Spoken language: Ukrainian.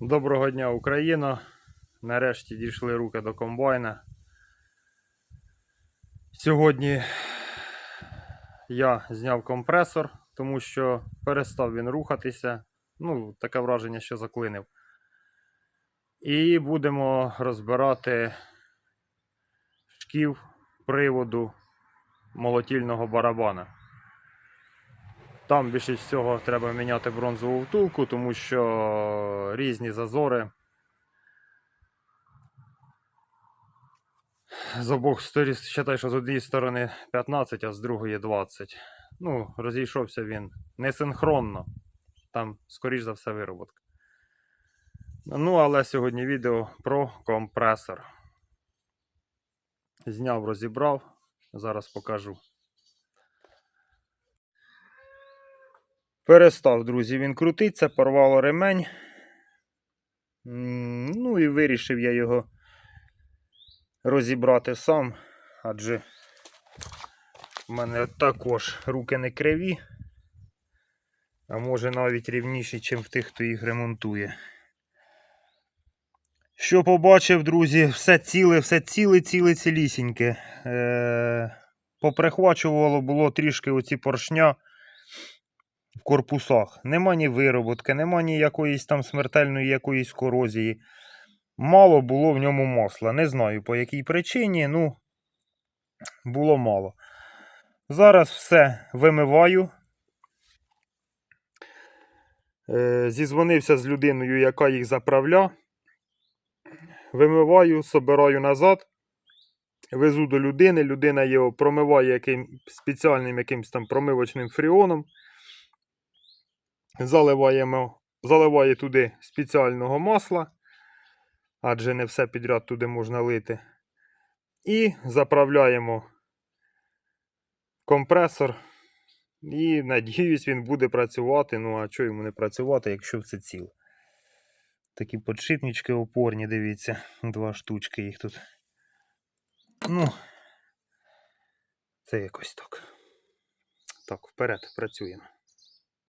Доброго дня, Україна! Нарешті дійшли руки до комбайна. Сьогодні я зняв компресор, тому що перестав він рухатися. Ну, таке враження, що заклинив. І будемо розбирати шків приводу молотільного барабана. Там більше всього треба міняти бронзову втулку, тому що різні зазори. З обох сторін, считай, що з однієї сторони 15, а з другої 20. Ну, розійшовся він несинхронно. Там, скоріш за все, вироботка. Ну, але сьогодні відео про компресор. Зняв, розібрав. Зараз покажу. Перестав, друзі, він крутиться, порвало ремень. Ну і вирішив я його розібрати сам, адже в мене також руки не криві, а може навіть рівніші, ніж в тих, хто їх ремонтує. Що побачив, друзі, все ціле, все ціле, ціле, цілісіньке. Е- поприхвачувало було трішки оці поршня в корпусах. Нема ні вироботки, нема ні якоїсь там смертельної якоїсь корозії. Мало було в ньому масла. Не знаю по якій причині, ну було мало. Зараз все вимиваю. Е, зізвонився з людиною, яка їх заправля. Вимиваю, собираю назад. Везу до людини, людина його промиває яким, спеціальним якимсь там промивочним фріоном заливаємо, заливає туди спеціального масла, адже не все підряд туди можна лити. І заправляємо компресор. І надіюсь, він буде працювати. Ну, а чого йому не працювати, якщо все ціле. Такі подшипнички опорні, дивіться, два штучки їх тут. Ну, це якось так. Так, вперед працюємо.